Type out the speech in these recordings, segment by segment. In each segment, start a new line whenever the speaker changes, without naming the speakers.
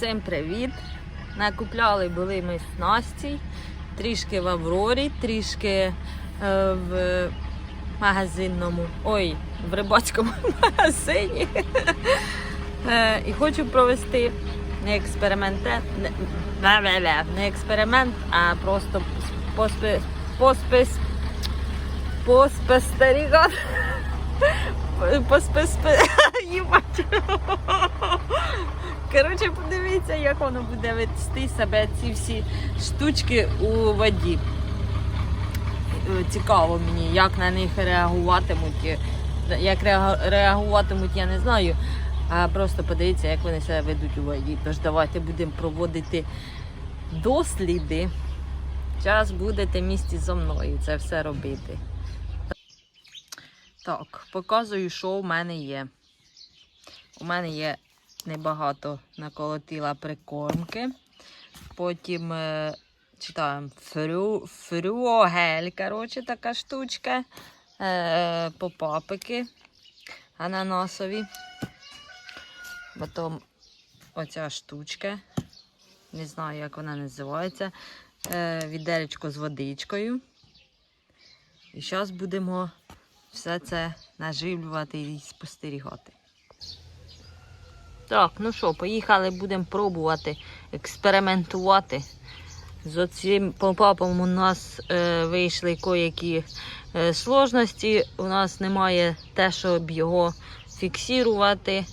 Всім привіт! Накупляли були ми з Насті, трішки в Аврорі, трішки е, в магазинному, ой, в рибацькому магазині. Е, і хочу провести не експеримент, не, експеримент, а просто поспи, поспис, поспостерігати. Посписпи... Їбать. Коротше, подивіться, як воно буде вести себе ці всі штучки у воді. Е, Цікаво мені, як на них реагуватимуть. Як реагуватимуть, я не знаю. А просто подивіться, як вони себе ведуть у воді. Тож давайте будемо проводити досліди. Зараз будете місті зо мною це все робити. Так, показую, що в мене є. У мене є небагато наколотила прикормки. Потім е, читаємо фрю, фрюогель, коротше, така штучка. Е, попапики ананасові. Потім оця штучка. Не знаю, як вона називається. Е, з водичкою. І зараз будемо все це наживлювати і спостерігати. Так, ну що, поїхали, будемо пробувати експериментувати. З оцим попапом у нас е, вийшли коякі е, сложності. У нас немає те, щоб його фіксувати.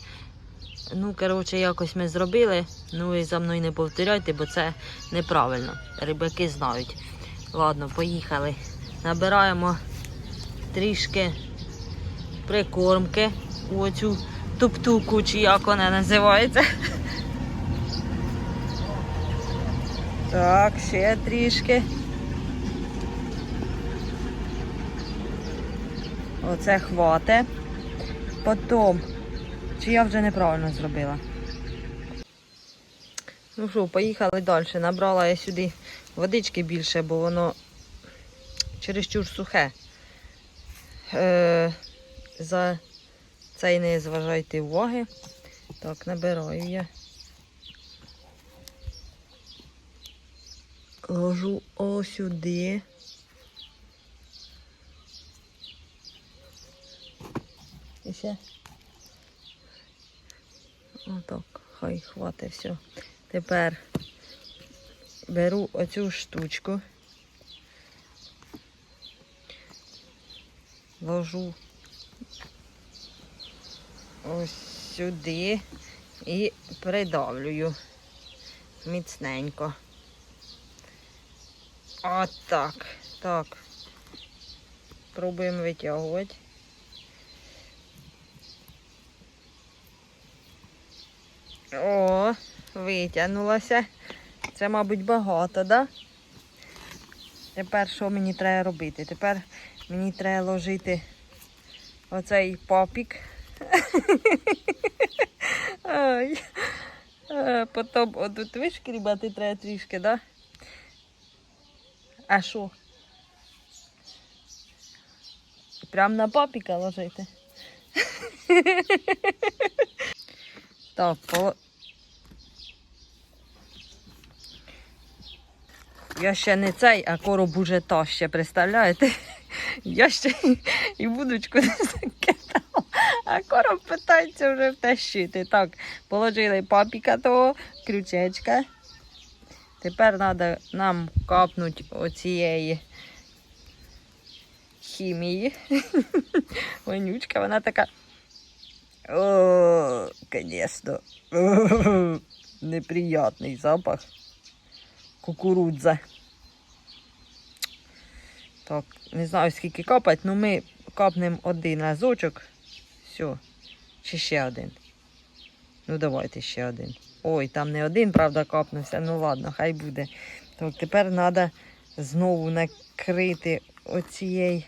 Ну, коротше, якось ми зробили. Ну і за мною не повторяйте, бо це неправильно. Рибаки знають. Ладно, поїхали. Набираємо трішки прикормки у оцю туптуку, чи як вона називається. Так, ще трішки. Оце хвате. Потім, чи я вже неправильно зробила? Ну що, поїхали далі. Набрала я сюди водички більше, бо воно чересчур сухе. Е, за цей не зважайте уваги. Так, набираю я. Ложу ось сюди. І ще. Отак, хай хватить все. Тепер беру оцю штучку. Ложу ось сюди і придавлюю міцненько. Отак. Так. Пробуємо витягувати. О, витягнулося. Це, мабуть, багато, да? Тепер що мені треба робити? Тепер мені треба ложити оцей попік. Ай. Е, Потім отут вишкрібати треба трішки, да? А що? Прям на папіка ложити. Так. Я ще не цей, а короб уже та ще, представляєте? Я ще і будочку не закидала, а короб питається вже втащити. Так, положили папіка того, крючечка. Тепер треба нам капнути оцієї хімії. Вонючка, вона така. О, звісно. Неприятний запах. Кукурудза. Так, не знаю скільки капать, але ми капнемо один разочок. Все. Чи ще один. Ну, давайте ще один. Ой, там не один, правда, капнувся. Ну ладно, хай буде. Так, тепер треба знову накрити оцієї.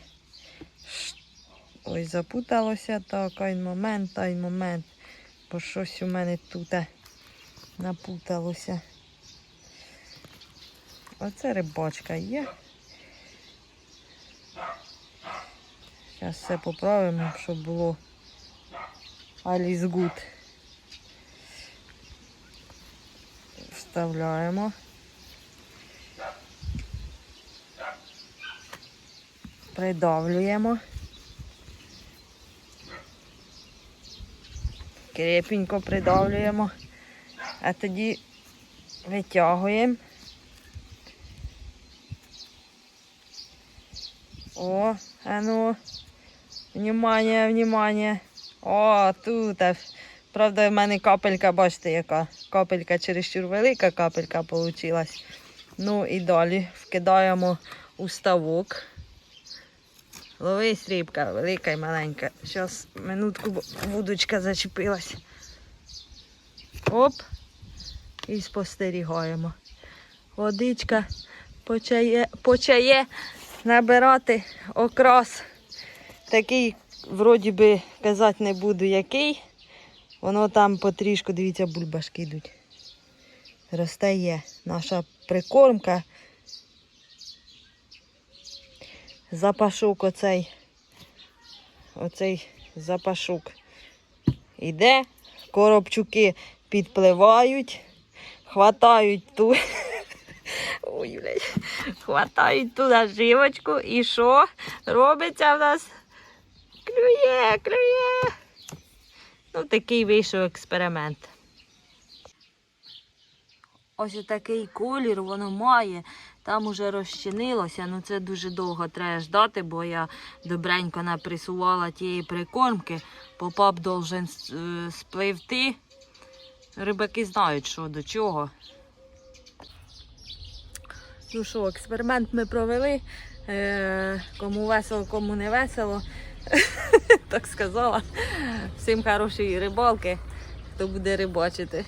Ой, запуталося так, ай момент, ай момент. Бо щось у мене тут напуталося. Оце рибачка є. Зараз все поправимо, щоб було Alice good. вставляємо. Придавлюємо. Крепенько придавлюємо. А тоді витягуємо. О, а ну. Внимание, внимание. О, тут. Правда, в мене капелька, бачите, яка капелька чересчур велика капелька вийшла. Ну і далі вкидаємо у ставок. Ловись рибка, велика і маленька. Зараз минутку вудочка зачепилась. Оп. І спостерігаємо. Водичка почає, почає набирати окрас. Такий, вроді би, казати не буду який. Воно там потрішку, дивіться, бульбашки йдуть. Ростає наша прикормка. Запашок оцей. Оцей запашок іде. Коробчуки підпливають, хватають ту. Ой, блядь. Хватають ту наживочку і що робиться в нас? Клює, клює. Ну, такий вийшов експеримент. Ось такий колір воно має. Там уже розчинилося. Ну це дуже довго треба ждати, бо я добренько напресувала тієї прикормки. Попап должен е, спливти. Рибаки знають, що до чого. Ну що, експеримент ми провели. Е, кому весело, кому не весело. так сказала. Всім хорошої рибалки, хто буде рибачити.